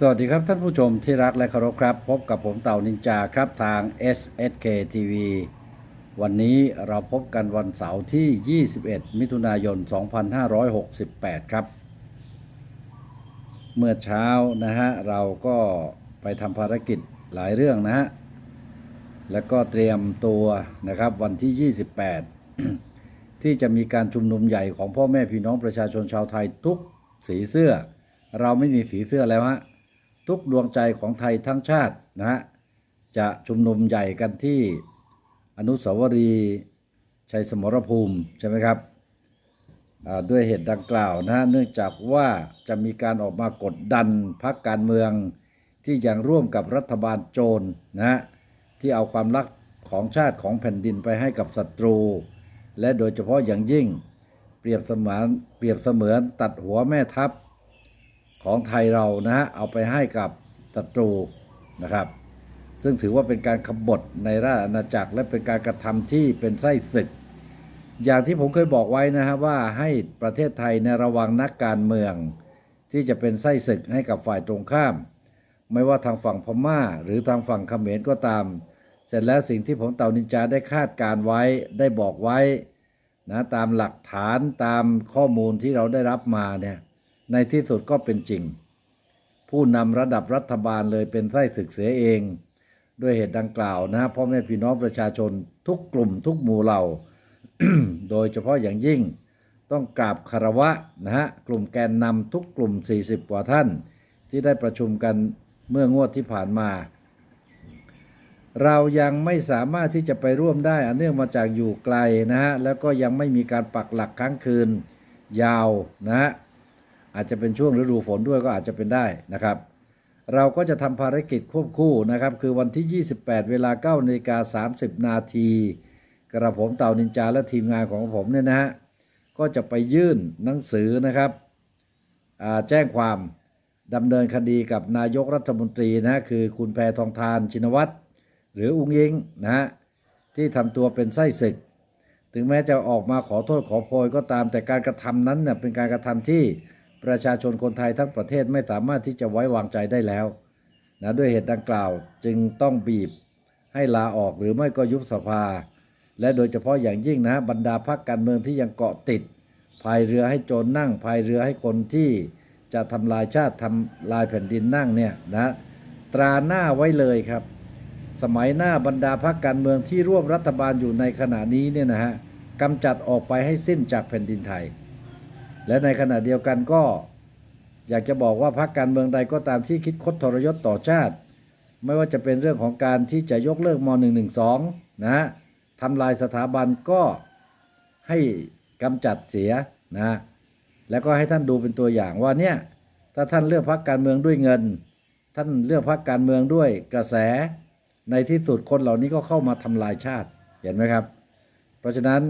สวัสดีครับท่านผู้ชมที่รักและเคารพครับ พบกับผมเต่านินจาครับทาง SSK TV วันนี้เราพบกันวันเสาร์ที่ 21 มิถุนายน 2568 ครับ เมื่อเช้านะฮะเราก็ไปทำภารกิจหลายเรื่องนะฮะ แล้วก็เตรียมตัวนะครับวันที่ 28 ที่จะมีการชุมนุมใหญ่ของพ่อแม่พี่น้องประชาชนชาวไทยทุกสีเสื้อ เราไม่มีสีเสื้อแล้วฮะ ทุกดวงใจของไทยทั้งชาตินะฮะจะชุมนุมใหญ่กันที่อนุสาวรีย์ชัยสมรภูมิใช่ไหมครับด้วยเหตุดังกล่าวนะฮะเนื่องจากว่าจะมีการออกมากดดันพรรคการเมืองที่ยังร่วมกับรัฐบาลโจรนะฮะที่เอาความรักของชาติของแผ่นดินไปให้กับศัตรู และโดยเฉพาะอย่างยิ่งเปรียบเสมือนเปรียบเสมือนตัดหัวแม่ทัพ ของไทยเรานะฮะเอาไปให้กับศัตรูนะครับ ซึ่งถือว่าเป็นการขบฏในราชอาณาจักร และเป็นการกระทำที่เป็นไส้ศึก อย่างที่ผมเคยบอกไว้นะฮะว่าให้ประเทศไทยในระวังนักการเมือง ที่จะเป็นไส้ศึกให้กับฝ่ายตรงข้าม ไม่ว่าทางฝั่งพม่า หรือทางฝั่งเขมรก็ตาม เสร็จแล้วสิ่งที่ผมเต่านินจาได้คาดการไว้ได้บอกไว้นะตามหลักฐานตามข้อมูลที่เราได้รับมาเนี่ย ในที่สุดก็เป็นจริง ผู้นำระดับรัฐบาลเลยเป็นไส้ศึกเสียเอง ด้วยเหตุดังกล่าวนะพ่อแม่พี่น้องประชาชนทุกกลุ่มทุกหมู่เหล่า โดยเฉพาะอย่างยิ่ง ต้องกราบคารวะนะฮะกลุ่มแกนนำทุกกลุ่ม 40 กว่าท่าน ที่ได้ประชุมกันเมื่องวดที่ผ่านมา เรายังไม่สามารถที่จะไปร่วมได้อันเนื่องมาจากอยู่ไกลนะฮะแล้วก็ยังไม่มีการปักหลักค้างคืนยาวนะฮะ อาจจะเป็นช่วงฤดูฝนด้วยก็อาจจะเป็นได้นะครับ เราก็จะทำภารกิจควบคู่นะครับ คือวันที่ 28 เวลา9นาฬิกา30 นาที กระผมเต่านินจาและทีมงานของผมเนี่ยนะฮะก็จะไปยื่นหนังสือนะครับแจ้งความดำเนินคดีกับนายกรัฐมนตรีนะคือคุณแพทองทานชินวัตรหรืออุ้งยิงนะฮะที่ทำตัวเป็นไส้ศึก ถึงแม้จะออกมาขอโทษขอโพยก็ตามแต่การกระทำนั้นเนี่ยเป็นการกระทำที่ ประชาชนคนไทยทั้งประเทศไม่สามารถที่จะไว้วางใจได้แล้วนะด้วยเหตุดังกล่าวจึงต้องบีบให้ลาออกหรือไม่ก็ยุบสภา และโดยเฉพาะอย่างยิ่งนะฮะบรรดาพรรคการเมืองที่ยังเกาะติดพายเรือให้โจรนั่งพายเรือให้คนที่จะทำลายชาติทำลายแผ่นดินนั่งเนี่ยนะตราหน้าไว้เลยครับ สมัยหน้าบรรดาพรรคการเมืองที่ร่วมรัฐบาลอยู่ในขณะนี้เนี่ยนะฮะกำจัดออกไปให้สิ้นจากแผ่นดินไทย และในขณะเดียวกันก็ อยากจะบอกว่าพรรคการเมืองใดก็ตามที่คิดคดทรยศต่อชาติ ไม่ว่าจะเป็นเรื่องของการที่จะยกเลิกม .112 นะฮะทำลายสถาบันก็ให้กำจัดเสียนะแล้วก็ให้ท่านดูเป็นตัวอย่างว่าเนี่ยถ้าท่านเลือกพรรคการเมืองด้วยเงิน ท่านเลือกพรรคการเมืองด้วยกระแส ในที่สุดคนเหล่านี้ก็เข้ามาทำลายชาติเห็นไหมครับ เพราะฉะนั้น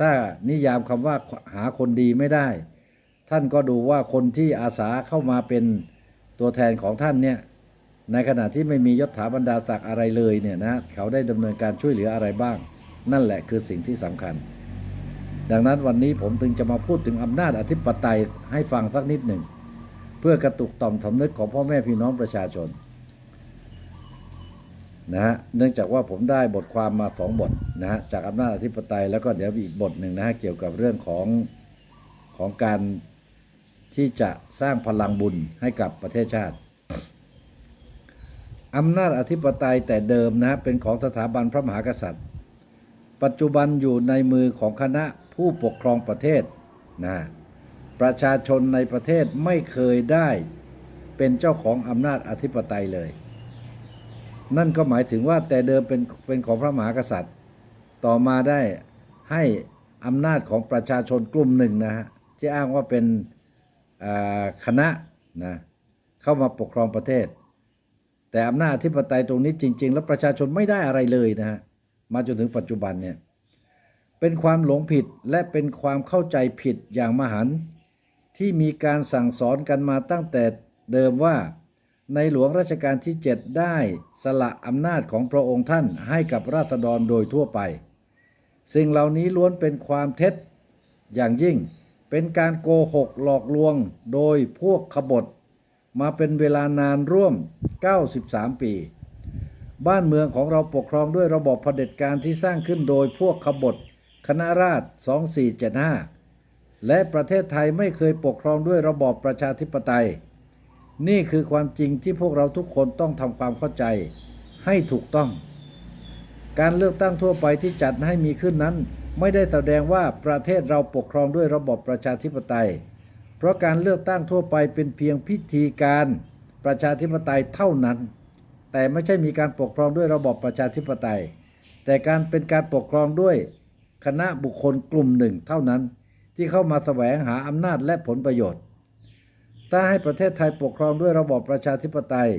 ถ้านิยามคำว่าหาคนดีไม่ได้ ท่านก็ดูว่าคนที่อาสาเข้ามาเป็นตัวแทนของท่านเนี่ยในขณะที่ไม่มียศถาบรรดาศักดิ์อะไรเลยเนี่ยนะเขาได้ดำเนินการช่วยเหลืออะไรบ้าง นั่นแหละคือสิ่งที่สำคัญ ดังนั้นวันนี้ผมจึงจะมาพูดถึงอำนาจอธิปไตยให้ฟังสักนิดหนึ่ง เพื่อกระตุกต่อมสำนึกของพ่อแม่พี่น้องประชาชน นะฮะเนื่องจากว่าผมได้บทความมาสองบทนะฮะจากอำนาจอธิปไตยแล้วก็เดี๋ยวอีกบทหนึ่งนะฮะเกี่ยวกับเรื่องของของการที่จะสร้างพลังบุญให้กับประเทศชาติอำนาจอธิปไตยแต่เดิมนะเป็นของสถาบันพระมหากษัตริย์ ปัจจุบันอยู่ในมือของคณะผู้ปกครองประเทศนะประชาชนในประเทศไม่เคยได้เป็นเจ้าของอำนาจอธิปไตยเลย นั่นก็หมายถึงว่าแต่เดิมเป็นเป็นของพระมหากษัตริย์ ต่อมาได้ให้อำนาจของประชาชนกลุ่มหนึ่งนะฮะที่อ้างว่าเป็นคณะนะเข้ามาปกครองประเทศ แต่อำนาจอธิปไตยตรงนี้จริง ๆ แล้วประชาชนไม่ได้อะไรเลยนะฮะมาจนถึงปัจจุบันเนี่ยเป็นความหลงผิดและเป็นความเข้าใจผิดอย่างมหันที่มีการสั่งสอนกันมาตั้งแต่เดิมว่า ในหลวงรัชกาลที่ 7 ได้สละอำนาจของพระองค์ท่านให้กับราษฎรโดยทั่วไป สิ่งเหล่านี้ล้วนเป็นความเท็จ อย่างยิ่งเป็นการโกหกหลอกลวงโดยพวกขบฏ มาเป็นเวลานานร่วม 93 ปี บ้านเมืองของเราปกครองด้วยระบอบเผด็จการที่สร้างขึ้นโดยพวกขบฏคณะราษฎร2475 และประเทศไทยไม่เคยปกครองด้วยระบอบประชาธิปไตย นี่คือความจริงที่พวกเราทุกคนต้องทำความเข้าใจ ให้ถูกต้อง การเลือกตั้งทั่วไปที่จัดให้มีขึ้นนั้น ไม่ได้แสดงว่าประเทศเราปกครองด้วยระบบประชาธิปไตย เพราะการเลือกตั้งทั่วไปเป็นเพียงพิธีการประชาธิปไตยเท่านั้น แต่ไม่ใช่มีการปกครองด้วยระบบประชาธิปไตย แต่การเป็นการปกครองด้วยคณะบุคคลกลุ่มหนึ่งเท่านั้น ที่เข้ามาแสวงหาอำนาจและผลประโยชน์ ถ้าให้ประเทศไทยปกครองด้วยระบอบประชาธิปไตย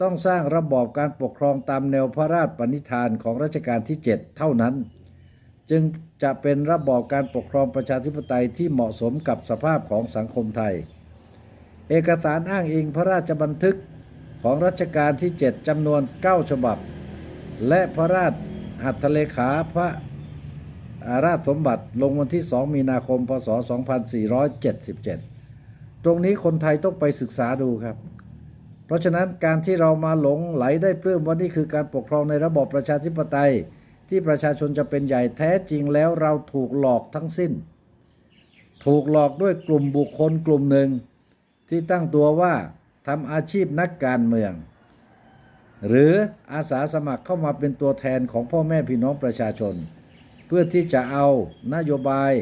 ต้องสร้างระบอบการปกครองตามแนวพระราชปณิธานของรัชกาลที่ 7 เท่านั้น จึงจะเป็นระบอบการปกครองประชาธิปไตยที่เหมาะสมกับสภาพของสังคมไทย เอกสารอ้างอิงพระราชบันทึกของรัชกาลที่ 7จำนวน 9 ฉบับ และพระราชหัตถเลขาพระราชสมบัติลงวันที่ 2 มีนาคม พศ 2477 ตรงนี้คนไทยต้องไปศึกษาดูครับ เพราะฉะนั้นการที่เรามาหลงไหลได้ปลื้มว่านี่คือการปกครองในระบอบประชาธิปไตย ที่ประชาชนจะเป็นใหญ่แท้จริงแล้วเราถูกหลอกทั้งสิ้น ถูกหลอกด้วยกลุ่มบุคคลกลุ่มหนึ่ง ที่ตั้งตัวว่าทำอาชีพนักการเมือง หรืออาสาสมัครเข้ามาเป็นตัวแทนของพ่อแม่พี่น้องประชาชน เพื่อที่จะเอานโยบาย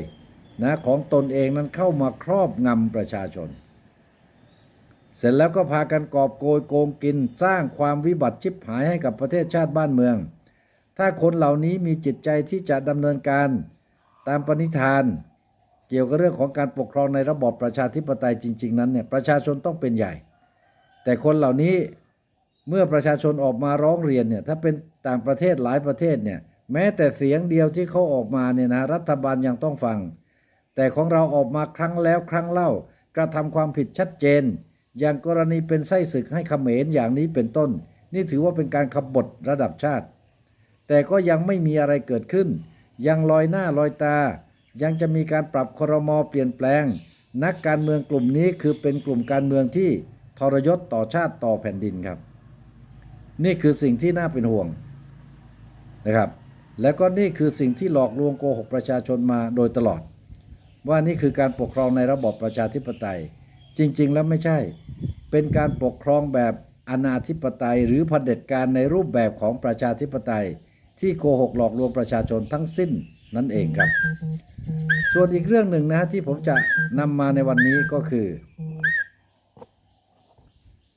นะของตนเองนั้นเข้ามาครอบงำประชาชน เสร็จแล้วก็พากันกอบโกยโกงกินสร้างความวิบัติชิบหายให้กับประเทศชาติบ้านเมือง ถ้าคนเหล่านี้มีจิตใจที่จะดำเนินการตามปณิธาน เกี่ยวกับเรื่องของการปกครองในระบอบประชาธิปไตยจริง ๆ นั้นเนี่ยประชาชนต้องเป็นใหญ่ แต่คนเหล่านี้เมื่อประชาชนออกมาร้องเรียนเนี่ยถ้าเป็นต่างประเทศหลายประเทศเนี่ยแม้แต่เสียงเดียวที่เขาออกมาเนี่ยนะรัฐบาลยังต้องฟัง แต่ของเราออกมาครั้งแล้วครั้งเล่ากระทำความผิดชัดเจน อย่างกรณีเป็นไส้ศึกให้เขมรอย่างนี้เป็นต้น นี่ถือว่าเป็นการขบฏระดับชาติ แต่ก็ยังไม่มีอะไรเกิดขึ้น ยังลอยหน้าลอยตา ยังจะมีการปรับครมอเปลี่ยนแปลง นักการเมืองกลุ่มนี้คือเป็นกลุ่มการเมืองที่ทรยศต่อชาติต่อแผ่นดินครับ นี่คือสิ่งที่น่าเป็นห่วงนะครับ แล้วก็นี่คือสิ่งที่หลอกลวงโกหกประชาชนมาโดยตลอด ว่านี่คือการปกครองในระบอบประชาธิปไตย จริง ๆ แล้วไม่ใช่ เป็นการปกครองแบบอนาธิปไตย หรือเผด็จการในรูปแบบของประชาธิปไตย ที่โกหกหลอกลวงประชาชนทั้งสิ้นนั่นเองครับ ส่วนอีกเรื่องหนึ่งนะฮะที่ผมจะนำมาในวันนี้ก็คือ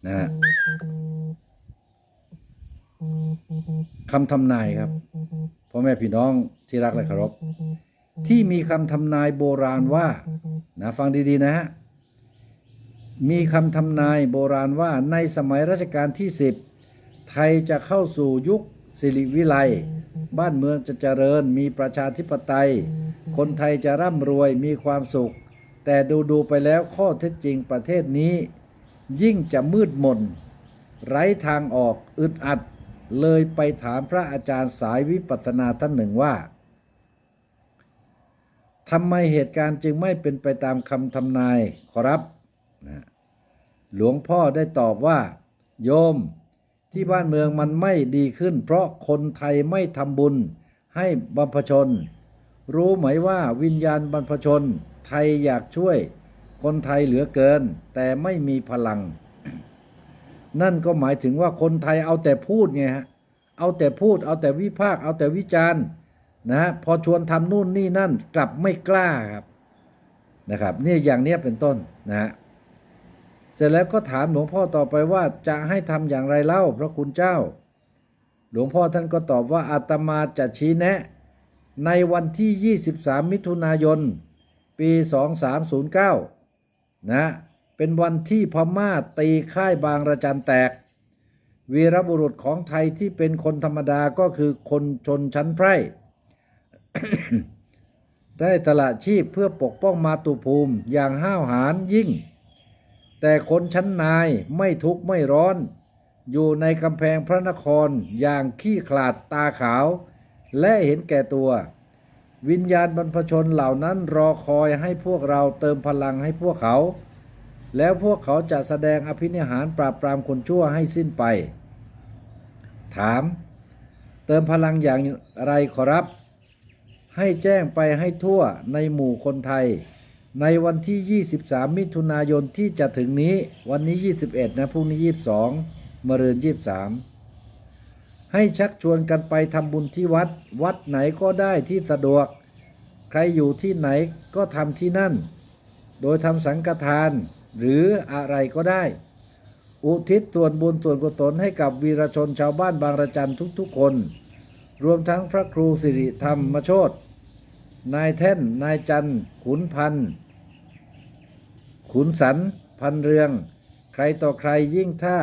นะฮะคำทำนายครับพ่อแม่พี่น้องที่รักและเคารพ ที่มีคำทำนายโบราณว่านะฟังดีๆนะฮะมีคำทำนายโบราณว่าในสมัยรัชกาลที่10ไทยจะเข้าสู่ยุคสิริวิไลย์บ้านเมืองจะเจริญ มีประชาธิปไตย คนไทยจะร่ำรวยมีความสุข แต่ดูดูๆไปแล้วข้อเท็จจริงประเทศนี้ ยิ่งจะมืดมน ไร้ทางออกอึดอัด เลยไปถามพระอาจารย์สายวิปัสสนาท่านหนึ่งว่า ทำไมเหตุการณ์จึงไม่เป็นไปตามคำทำนายขอรับนะหลวงพ่อได้ตอบว่า โยมที่บ้านเมืองมันไม่ดีขึ้น เพราะคนไทยไม่ทำบุญให้บรรพชน รู้ไหมว่าวิญญาณบรรพชน ไทยอยากช่วย คนไทยเหลือเกิน แต่ไม่มีพลัง นั่นก็หมายถึงว่าคนไทยเอาแต่พูดไงฮะเอาแต่พูดเอาแต่วิพากเอาแต่วิจารณ์ นะฮะพอชวนทำนู่นนี่นั่นกลับไม่กล้าครับนะครับนี่อย่างเนี้ยเป็นต้นนะฮะเสร็จแล้วก็ถามหลวงพ่อต่อไปว่าจะให้ทำอย่างไรเล่าพระคุณเจ้า หลวงพ่อท่านก็ตอบว่าอาตมาจะชี้แนะ ในวันที่ 23 มิถุนายน ปี 2309 นะ เป็นวันที่พม่าตีค่ายบางระจันแตก วีรบุรุษของไทยที่เป็นคนธรรมดาก็คือคนชนชั้นไพร่ ได้ตละชีพเพื่อปกป้องมาตุภูมิอย่างห้าวหาญยิ่ง แต่คนชั้นนายไม่ทุกข์ไม่ร้อน อยู่ในกำแพงพระนครอย่างขี้ขลาดตาขาว และเห็นแก่ตัว วิญญาณบรรพชนเหล่านั้นรอคอยให้พวกเราเติมพลังให้พวกเขา แล้วพวกเขาจะแสดงอภินิหารปราบปรามคนชั่วให้สิ้นไป ถาม เติมพลังอย่างไรขอรับ ให้แจ้งไปให้ทั่วในหมู่คนไทย ในวันที่ 23 มิถุนายนที่จะถึงนี้ วันนี้ 21 นะพรุ่งนี้ 22มะรืน 23 ให้ชักชวนกันไปทำบุญที่วัด วัดไหนก็ได้ที่สะดวก ใครอยู่ที่ไหนก็ทำที่นั่น โดยทำสังฆทานหรืออะไรก็ได้ อุทิศส่วนบุญส่วนกุศลให้กับวีรชนชาวบ้านบางระจันทุกๆคน รวมทั้งพระครูสิริธรรมมโชตนายแท่น นายจันขุนพันขุนสัน พันเรือง ใครต่อใครยิ่งถ้า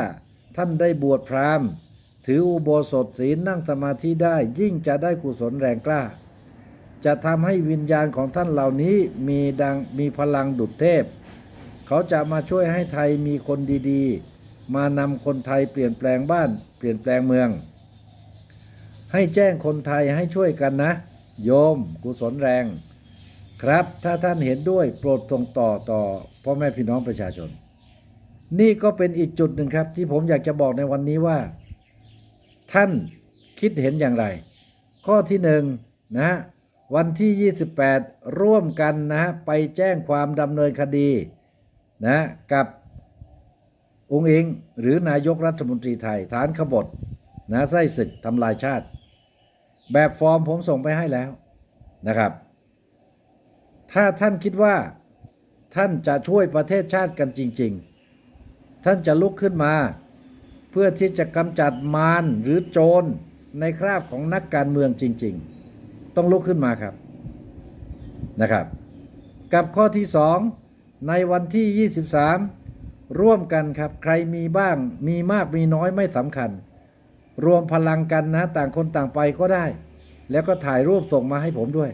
ท่านได้บวชพราหมณ์ถืออุโบสถศีลนั่งสมาธิได้ยิ่งจะได้กุศลแรงกล้า จะทำให้วิญญาณของท่านเหล่านี้มีดังมีพลังดุจเทพ เขาจะมาช่วยให้ไทยมีคนดีๆ มานำคนไทยเปลี่ยนแปลงบ้าน เปลี่ยนแปลงเมือง ให้แจ้งคนไทยให้ช่วยกันนะ โยมกุศลแรง ครับ ถ้าท่านเห็นด้วยโปรดส่งต่อต่อพ่อแม่พี่น้องประชาชน นี่ก็เป็นอีกจุดหนึ่งครับ ที่ผมอยากจะบอกในวันนี้ว่า ท่านคิดเห็นอย่างไร ข้อที่หนึ่งนะฮะวันที่ 28 ร่วมกันนะฮะไปแจ้งความดำเนินคดีนะกับองค์เองหรือนายกรัฐมนตรีไทยฐานขบฏนะไส้ศึกทำลายชาติ แบบฟอร์มผมส่งไปให้แล้วนะครับ ถ้าท่านคิดว่าท่านจะช่วยประเทศชาติกันจริง ๆ ท่านจะลุกขึ้นมา เพื่อที่จะกำจัดมารหรือโจรในคราบของนักการเมืองจริง ๆ ต้องลุกขึ้นมาครับนะครับ กับข้อที่สองในวันที่ 23 ร่วมกันครับ ใครมีบ้างมีมากมีน้อยไม่สำคัญ รวมพลังกันนะ ต่างคนต่างไปก็ได้ แล้วก็ถ่ายรูปส่งมาให้ผมด้วย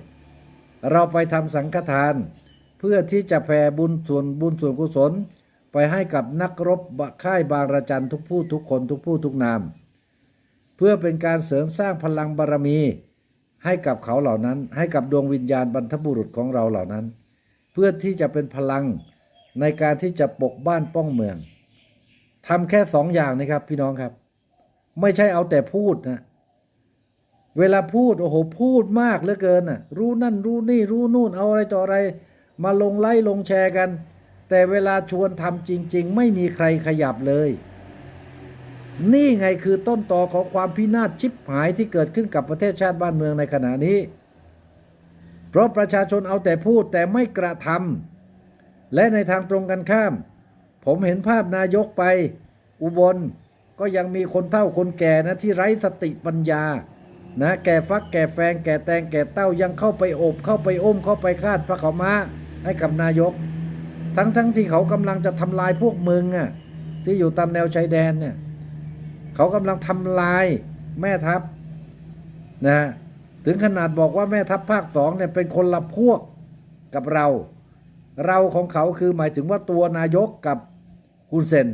เราไปทำสังฆทาน เพื่อที่จะแผ่บุญส่วนบุญส่วนกุศล ไปให้กับนักรบค่ายบางระจันทุกผู้ทุกคนทุกผู้ทุกนาม เพื่อเป็นการเสริมสร้างพลังบารมี ให้กับเขาเหล่านั้น ให้กับดวงวิญญาณบรรพบุรุษของเราเหล่านั้น เพื่อที่จะเป็นพลังในการที่จะปกบ้านป้องเมืองทำแค่สองอย่างนะครับพี่น้องครับ ไม่ใช่เอาแต่พูดนะเวลาพูดโอ้โหพูดมากเหลือเกินน่ะ รู้นั่นรู้นี่รู้นู่นเอาอะไรต่ออะไร มาลงไล่ลงแชร์กัน แต่เวลาชวนทำจริง ๆ ไม่มีใครขยับเลย นี่ไงคือต้นตอของความพินาศชิบหายที่เกิดขึ้นกับประเทศชาติบ้านเมืองในขณะนี้ เพราะประชาชนเอาแต่พูดแต่ไม่กระทำและในทางตรงกันข้าม ผมเห็นภาพนายกไป อุบล ก็ยังมีคนเฒ่าคนแก่นะที่ไร้สติปัญญา นะ แก่ฟักแก่แฟง แก่แตงแก่เต้ายังเข้าไปโอบเข้าไปอ้มเข้าไปคาดพระเขามาให้กับนายก ทั้งทั้งที่เขากำลังจะทำลายพวกมึงอะที่อยู่ตามแนวชายแดนเนี่ยเขากำลังทำลายแม่ทัพนะถึงขนาดบอกว่าแม่ทัพภาคสองเนี่ยเป็นคนละพวกกับเรา เราของเขาคือหมายถึงว่าตัวนายกกับฮุนเซน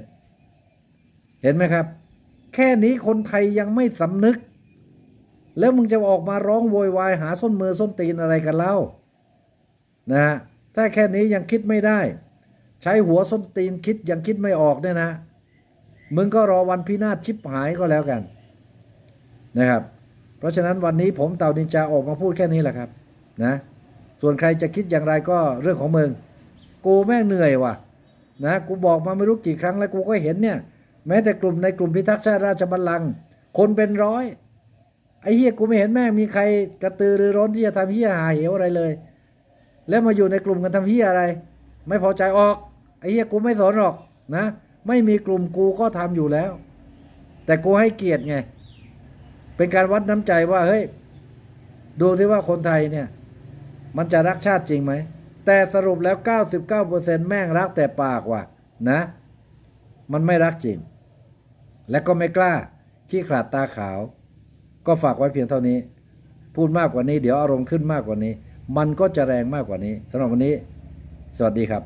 เห็นไหมครับ แค่นี้คนไทยยังไม่สำนึก แล้วมึงจะออกมาร้องโวยวายหาส้นมือส้นตีนอะไรกันเล่านะฮะถ้าแค่นี้ยังคิดไม่ได้ ใช้หัวส้นตีนคิดยังคิดไม่ออกเนี่ยนะ มึงก็รอวันพินาศชิบหายก็แล้วกันนะครับ เพราะฉะนั้นวันนี้ผมเต่านินจาออกมาพูดแค่นี้แหละครับนะส่วนใครจะคิดอย่างไรก็เรื่องของมึง กูแม่งเหนื่อยว่ะนะ กูบอกมาไม่รู้กี่ครั้งแล้วกูก็เห็นเนี่ย แม้แต่กลุ่มในกลุ่มพิทักษ์ชาติราชบัลลังก์คนเป็นร้อยไอ้เฮียกูไม่เห็นแม่งมีใครกระตือรือร้นที่จะทำเฮียหาเหวอะไรเลย แล้วมาอยู่ในกลุ่มกันทำเฮียอะไร ไม่พอใจออกไอ้เฮียกูไม่สนหรอกนะ ไม่มีกลุ่มกูก็ทำอยู่แล้ว แต่กูให้เกียรติไง เป็นการวัดน้ำใจว่าเฮ้ยดูที่ว่าคนไทยเนี่ย มันจะรักชาติจริงไหม แต่สรุปแล้ว 99%แม่งรักแต่ปากว่ะนะ มันไม่รักจริง และก็ไม่กล้าขี้ขลาดตาขาว ก็ฝากไว้เพียงเท่านี้ พูดมากกว่านี้เดี๋ยวอารมณ์ขึ้นมากกว่านี้ มันก็จะแรงมากกว่านี้สำหรับวันนี้ สวัสดีครับ